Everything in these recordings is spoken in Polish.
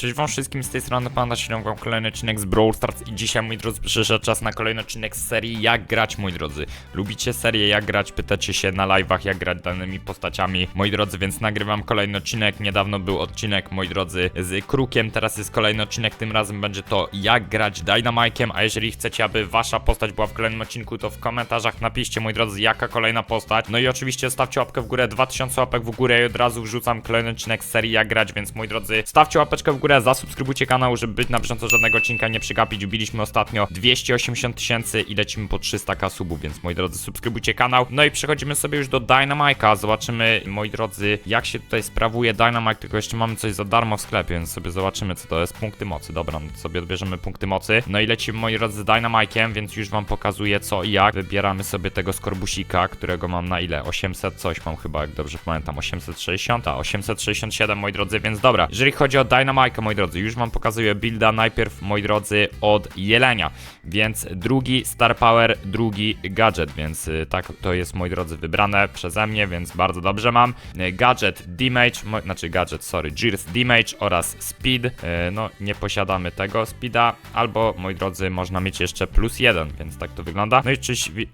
Cześć wam wszystkim, z tej strony Panda, wam kolejny odcinek z Brawl Stars i dzisiaj, moi drodzy, przyszedł czas na kolejny odcinek z serii Jak grać, moi drodzy. Lubicie serię Jak grać, pytacie się na live'ach, jak grać danymi postaciami, moi drodzy, więc nagrywam kolejny odcinek. Niedawno był odcinek, moi drodzy, z Krukiem, teraz jest kolejny odcinek, tym razem będzie to Jak grać Dynamike'em, a jeżeli chcecie, aby wasza postać była w kolejnym odcinku, to w komentarzach napiszcie, moi drodzy, jaka kolejna postać. No i oczywiście stawcie łapkę w górę, 2000 łapek w górę i od razu wrzucam kolejny odcinek z serii Jak grać, więc moi drodzy, stawcie łapeczkę w górę, zasubskrybujcie kanał, żeby być na bieżąco żadnego odcinka nie przegapić. Wbiliśmy ostatnio 280 tysięcy i lecimy po 300k subów, więc moi drodzy, subskrybujcie kanał. No i przechodzimy sobie już do Dynamike'a. Zobaczymy, moi drodzy, jak się tutaj sprawuje Dynamite, tylko jeszcze mamy coś za darmo w sklepie, więc sobie zobaczymy, co to jest. Punkty mocy, dobra, no sobie odbierzemy punkty mocy. No i lecimy, moi drodzy, z Dynamike'em, więc już wam pokazuję co i jak. Wybieramy sobie tego skorbusika, którego mam na ile? 800 coś mam chyba, jak dobrze pamiętam, 860, a 867, moi drodzy, więc dobra. Jeżeli chodzi o Dynamike'a, moi drodzy, już wam pokazuję builda najpierw, moi drodzy, od jelenia, więc drugi Star Power, drugi gadżet, więc y, tak to jest, moi drodzy, wybrane przeze mnie, więc bardzo dobrze mam. Y, Gadżet Damage, mo- znaczy gadżet, sorry, Gears Damage oraz Speed, y, no nie posiadamy tego Speeda, albo, moi drodzy, można mieć jeszcze plus jeden, więc tak to wygląda. No i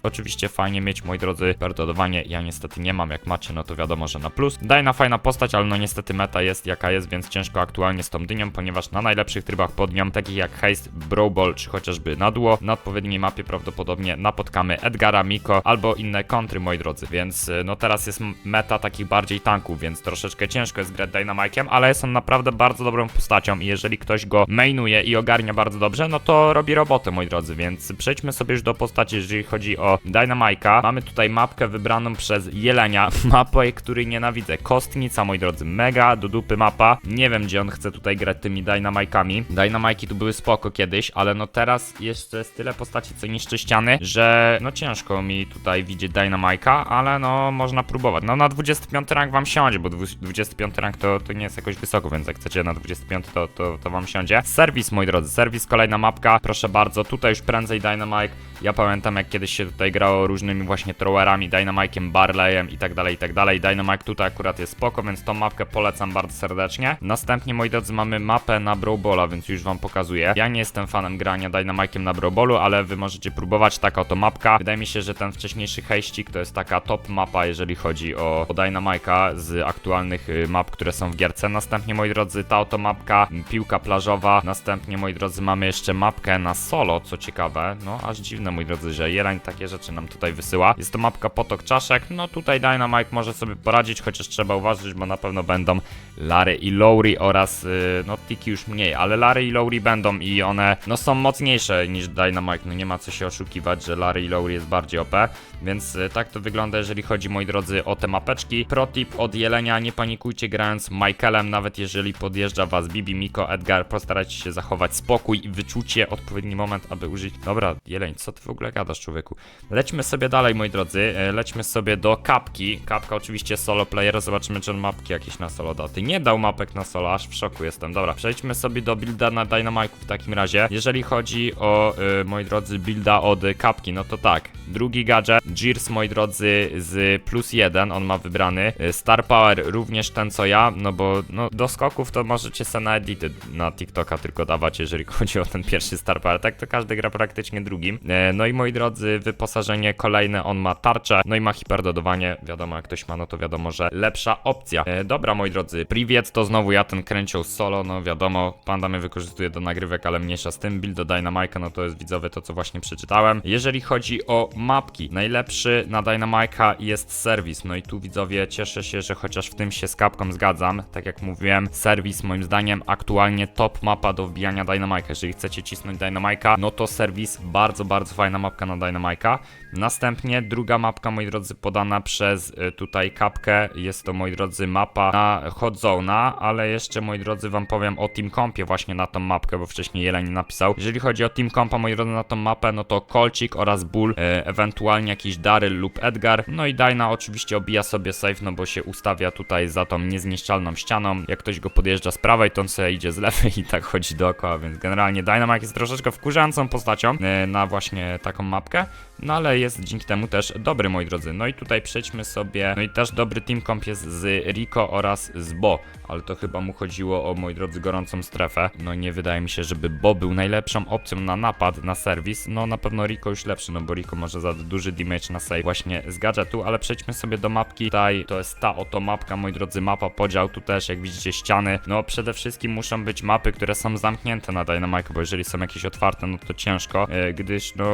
oczywiście fajnie mieć, moi drodzy, perdodowanie, ja niestety nie mam, jak macie, no to wiadomo, że na plus. Dajna fajna postać, ale no niestety meta jest jaka jest, więc ciężko aktualnie z tą dynią, ponieważ na najlepszych trybach pod nią, takich jak Haste, Brawl Ball, czy chociażby na duo, na odpowiedniej mapie prawdopodobnie napotkamy Edgara, Miko albo inne kontry, moi drodzy, więc y, no teraz jest meta takich bardziej tanków, więc troszeczkę ciężko jest grać Dynamike'em, ale jest on naprawdę bardzo dobrą postacią i jeżeli ktoś go mainuje i ogarnia bardzo dobrze, no to robi robotę, moi drodzy, więc przejdźmy sobie już do postaci, jeżeli chodzi o Dynamike'a. Mamy tutaj mapkę wybraną przez Jelenia, mapę, której nienawidzę. Kostnica, moi drodzy, mega do dupy mapa. Nie wiem, gdzie on chce tutaj grać tymi Dynamike'ami. Dynamike'i tu były spoko kiedyś, ale no teraz jeszcze jest tyle postaci, co niszczy ściany, że no ciężko mi tutaj widzieć Dynamike'a, ale no można próbować. No na 25 rank wam siądzie, bo dwu- 25 rank to, to nie jest jakoś wysoko, więc jak chcecie na 25 to, to, to wam siądzie. Serwis, moi drodzy, serwis, kolejna mapka, proszę bardzo, tutaj już prędzej Dynamike. Ja pamiętam jak kiedyś się tutaj grało różnymi właśnie throwerami, Dynamike'iem, Barleyem i tak dalej, i tak dalej. Dynamike tutaj akurat jest spoko, więc tą mapkę polecam bardzo serdecznie. Następnie, moi drodzy, mamy mapę na Brawl Balla, więc już wam pokazuję. Ja nie jestem fanem grania Dynamike'iem na Brawl Ballu, ale wy możecie próbować, taka oto mapka. Wydaje mi się, że ten wcześniejszy hejścik to jest taka top mapa, jeżeli chodzi o, o Dynamike'a z aktualnych y, map, które są w gierce. Następnie, moi drodzy, ta oto mapka, piłka plażowa. Następnie, moi drodzy, mamy jeszcze mapkę na solo, co ciekawe. No, aż dziwne, moi drodzy, że Jeleń takie rzeczy nam tutaj wysyła. Jest to mapka potok czaszek. No, tutaj Dynamite może sobie poradzić, chociaż trzeba uważać, bo na pewno będą Larry i Lowry oraz, y, no, Tiki już mniej, ale Larry i Lowry będą i one, no, są mocniejsze niż Dynamite. No, nie ma co się oszukiwać, że Larry i Lowry jest bardziej OP, więc y, tak to wygląda, jeżeli chodzi, moi drodzy, o te mapeczki. Protip od Jelenia, nie panikujcie grając Michaelem, nawet jeżeli podjeżdża was Bibi, Miko, Edgar, postarajcie się zachować spokój i wyczucie, odpowiedni moment, aby użyć... Dobra, Jeleń, co ty w ogóle gadasz, człowieku? Lećmy sobie dalej, moi drodzy, e, lećmy sobie do kapki. Kapka oczywiście solo player, zobaczymy, czy on mapki jakieś na solo da. Ty nie dał mapek na solo, aż w szoku jestem. Dobra, przejdźmy sobie do builda na Dynamite w takim razie. Jeżeli chodzi o, e, moi drodzy, builda od kapki, no to tak. Drugi gadżet, Gears, moi drodzy, z plus jeden, on ma wybrany. E, Star Power również ten, co ja, no bo no, do skoków to możecie se na edity na TikToka tylko dawać, jeżeli chodzi o ten pierwszy Star Power. Tak to każdy gra praktycznie drugim. E, No i moi drodzy, wyposażenie kolejne, on ma tarczę, no i ma hiperdodowanie. Wiadomo, jak ktoś ma, no to wiadomo, że lepsza opcja. E, Dobra, moi drodzy, Privet to znowu ja ten kręcił solo, no wiadomo, Panda mnie wykorzystuje do nagrywek, ale mniejsza z tym. Build do Dynamike'a, no to jest widzowie to, co właśnie przeczytałem. Jeżeli chodzi o mapki, najlepszy na Dynamike'a jest serwis. No i tu widzowie, cieszę się, że chociaż w tym się z kapką zgadzam. Tak jak mówiłem, serwis moim zdaniem aktualnie top mapa do wbijania Dynamike'a. Jeżeli chcecie cisnąć Dynamike'a, no to serwis bardzo, bardzo fajna mapka na Dynamike'a. Następnie druga mapka, moi drodzy, podana przez y, tutaj kapkę. Jest to, moi drodzy, mapa na Hot Zone'a, ale jeszcze, moi drodzy, wam powiem o Team Compie właśnie na tą mapkę, bo wcześniej Jeleń napisał. Jeżeli chodzi o Team Compa, moi drodzy, na tą mapę, no to Kolcik oraz Bull, e, ewentualnie jakiś Daryl lub Edgar. No i Dyna oczywiście obija sobie safe, no bo się ustawia tutaj za tą niezniszczalną ścianą. Jak ktoś go podjeżdża z prawej, to on sobie idzie z lewej i tak chodzi dookoła, więc generalnie Dynamite jest troszeczkę wkurzającą postacią e, na właśnie taką mapkę. No ale jest dzięki temu też dobry, moi drodzy. No i tutaj przejdźmy sobie, no i też dobry team comp jest z Rico oraz z Bo, ale to chyba mu chodziło o, moi drodzy, gorącą strefę. No nie wydaje mi się, żeby Bo był najlepszą opcją na napad, na serwis. No na pewno Rico już lepszy, no bo Rico może za duży damage na save właśnie z gadżetu, ale przejdźmy sobie do mapki. Tutaj to jest ta oto mapka, moi drodzy, mapa podział, tu też jak widzicie ściany. No przede wszystkim muszą być mapy, które są zamknięte na Dynamite, bo jeżeli są jakieś otwarte, no to ciężko, e, gdyż no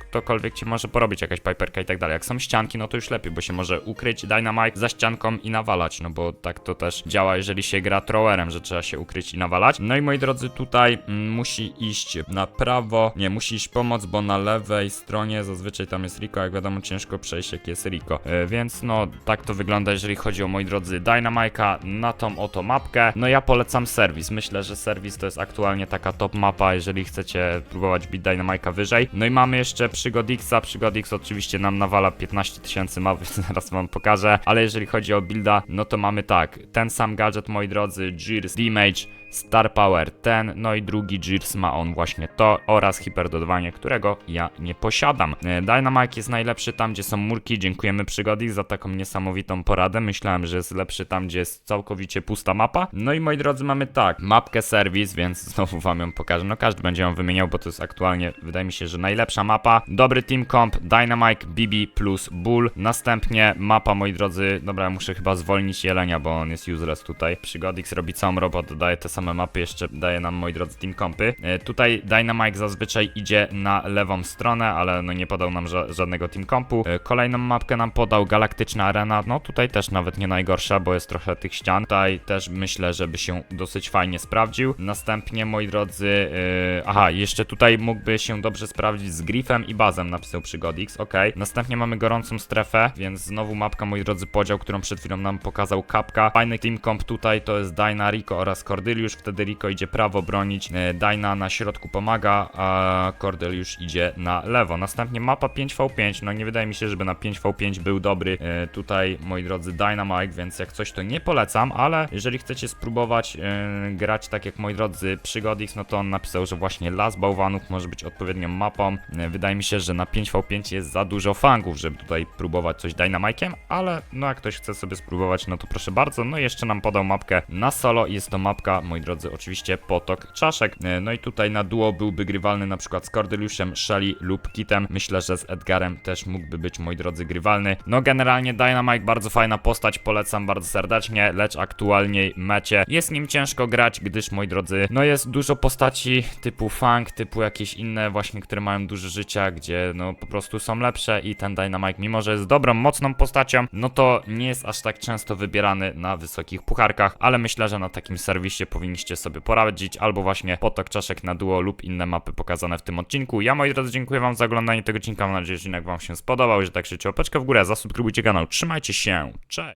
ktokolwiek ci może porobić, jakaś piperka i tak dalej. Jak są ścianki, no to już lepiej, bo się może ukryć Dynamite za ścianką i nawalać, no bo tak to też działa, jeżeli się gra throwerem, że trzeba się ukryć i nawalać. No i moi drodzy, tutaj mm, musi iść na prawo, nie, musi iść pomoc, bo na lewej stronie zazwyczaj tam jest Rico, jak wiadomo ciężko przejść jak jest Rico, e, więc no tak to wygląda, jeżeli chodzi o moi drodzy. Dynamite'a na tą oto mapkę. No ja polecam serwis, myślę, że serwis to jest aktualnie taka top mapa, jeżeli chcecie próbować bić Dynamite'a wyżej. No i mamy jeszcze Przygodixa, Przygodix oczywiście nam nawala 15 tysięcy map, zaraz wam pokażę, ale jeżeli chodzi o builda, no to mamy tak, ten sam gadżet moi drodzy, Gears, Damage, Star Power ten, no i drugi Gears ma on właśnie to oraz hiperdodawanie, którego ja nie posiadam. E, Dynamite jest najlepszy tam, gdzie są murki, dziękujemy Przygody za taką niesamowitą poradę, myślałem, że jest lepszy tam, gdzie jest całkowicie pusta mapa. No i moi drodzy mamy tak, mapkę serwis, więc znowu wam ją pokażę, no każdy będzie ją wymieniał, bo to jest aktualnie, wydaje mi się, że najlepsza mapa. Dobry team comp, Dynamite, BB plus Bull, następnie mapa, moi drodzy, dobra, muszę chyba zwolnić Jelenia, bo on jest useless tutaj. Przygodix robi całą robotę, daje te same mapy, jeszcze daje nam, moi drodzy, team compy. E, tutaj Dynamite zazwyczaj idzie na lewą stronę, ale no nie podał nam ża żadnego team compu. E, kolejną mapkę nam podał Galaktyczna Arena, no tutaj też nawet nie najgorsza, bo jest trochę tych ścian. Tutaj też myślę, żeby się dosyć fajnie sprawdził. Następnie, moi drodzy, e, aha, jeszcze tutaj mógłby się dobrze sprawdzić z Griffem i Bazem, napisał Przygodix, ok. Następnie mamy gorącą strefę, więc znowu mapka, moi drodzy, podział, którą przed chwilą nam pokazał Kapka. Fajny team comp tutaj to jest Dyna, Rico oraz Cordylius, wtedy Rico idzie prawo bronić, e, Dyna na środku pomaga, a Cordelius idzie na lewo. Następnie mapa 5v5, no nie wydaje mi się, żeby na 5v5 był dobry e, tutaj, moi drodzy, Dynamite, więc jak coś to nie polecam, ale jeżeli chcecie spróbować e, grać tak jak moi drodzy Przygodix, no to on napisał, że właśnie Las Bałwanów może być odpowiednią mapą. Wydaje mi się, że na 5v5 jest za dużo fangów, żeby tutaj próbować coś Dynamite'iem, ale no jak ktoś chce sobie spróbować, no to proszę bardzo. No i jeszcze nam podał mapkę na solo i jest to mapka, moi drodzy, oczywiście potok czaszek. E, No i tutaj na duo byłby grywalny na przykład z Cordeliusem, Shelly lub Kitem. Myślę, że z Edgarem też mógłby być, moi drodzy, grywalny. No generalnie Dynamite bardzo fajna postać, polecam bardzo serdecznie, lecz aktualnie mecie jest nim ciężko grać, gdyż, moi drodzy, no jest dużo postaci typu Fang, typu jakieś inne właśnie, które mają dużo życia, gdzie no po prostu są lepsze i ten Dynamite, mimo że jest dobrą, mocną postacią, no to nie jest aż tak często wybierany na wysokich pucharkach, ale myślę, że na takim serwisie powinniście sobie poradzić, albo właśnie potok czaszek na duo lub inne mapy pokazane w tym odcinku. Ja, moi drodzy, dziękuję wam za oglądanie tego odcinka, mam nadzieję, że odcinek wam się spodobał, że tak się łapeczkę w górę, zasubskrybujcie kanał, trzymajcie się, cześć!